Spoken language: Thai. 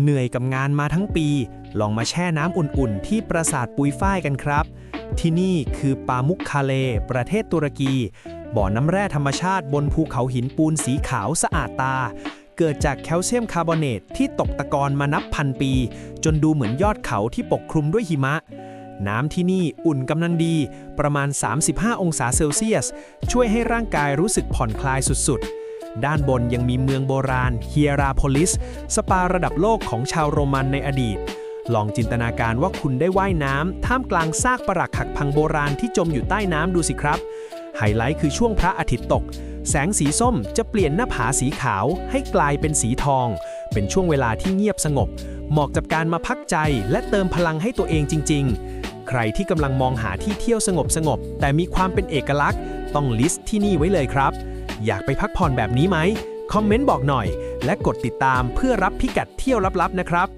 เหนื่อยกับงานมาทั้งปี ลองมาแช่น้ำอุ่นๆ ที่ปราสาทปุยฝ้ายกันครับ ที่นี่คือปามุกคาเล ประเทศตุรกี บ่อน้ำแร่ธรรมชาติบนภูเขาหินปูนสีขาวสะอาดตา เกิดจากแคลเซียมคาร์บอเนตที่ตกตะกอนมานับพันปี จนดูเหมือนยอดเขาที่ปกคลุมด้วยหิมะน้ำที่นี่อุ่นกำลังดี ประมาณ 35 องศาเซลเซียส ช่วยให้ร่างกายรู้สึกผ่อนคลายสุดๆ ด้านบนยังมีเมืองโบราณเฮียราโพลิส สปาระดับโลกของชาวโรมันในอดีต ลองจินตนาการว่าคุณได้ว่ายน้ำท่ามกลางซากปรักหักพังโบราณที่จมอยู่ใต้น้ำดูสิครับ ไฮไลท์คือช่วงพระอาทิตย์ตก แสงสีส้มจะเปลี่ยนหน้าผาสีขาวให้กลายเป็นสีทอง เป็นช่วงเวลาที่เงียบสงบ เหมาะกับการมาพักใจและเติมพลังให้ตัวเองจริง ๆ ใครที่กำลังมองหาที่เที่ยวสงบสงบๆแต่มีความเป็นเอกลักษณ์ ต้องลิสต์ที่นี่ไว้เลยครับ อยากไปพักผ่อนแบบนี้ไหมคอมเมนต์บอกหน่อย และกดติดตามเพื่อรับพิกัดเที่ยวลับๆนะครับ